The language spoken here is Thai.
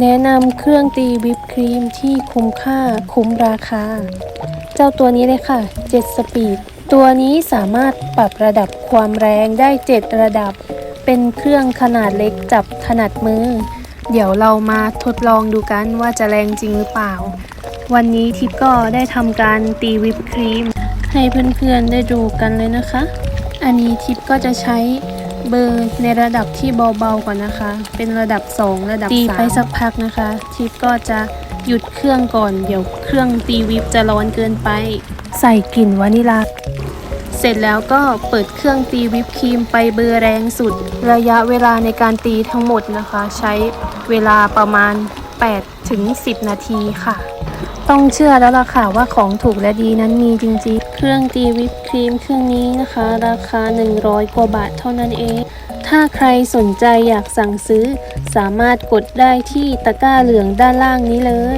แนะนำเครื่องตีวิปครีมที่คุ้มค่าคุ้มราคา เจ้าตัวนี้เลยค่ะ 7 สปีด ตัวนี้สามารถปรับระดับความแรงได้ 7 ระดับ เป็นเครื่องขนาดเล็กจับถนัดมือ เดี๋ยวเรามาทดลองดูกันว่าจะแรงจริงหรือเปล่า วันนี้ทิปก็ได้ทำการตีวิปครีม ให้เพื่อนๆได้ดูกันเลยนะคะ อันนี้ทิปก็จะใช้ เบอร์ในระดับที่เบาๆก่อนนะคะ เป็นระดับ 2 ระดับตีไปสักพักนะคะทิปก็จะหยุดเครื่องก่อน เดี๋ยวเครื่องตีวิปจะร้อนเกินไป ใส่กลิ่นวานิลาเสร็จแล้วก็เปิดเครื่องตีวิปครีมไปเบอร์แรงสุด ระยะเวลาในการตีทั้งหมดนะคะ ใช้เวลาประมาณ8ถึง10 นาทีค่ะ ต้องเชื่อแล้วล่ะค่ะว่าของถูกและดีนั้นมีจริงๆ เครื่องตีวิปครีมเครื่องนี้นะคะ ราคา 100 กว่าบาทเท่านั้นเอง ถ้าใครสนใจอยากสั่งซื้อ สามารถกดได้ที่ตะกร้าเหลืองด้านล่างนี้เลย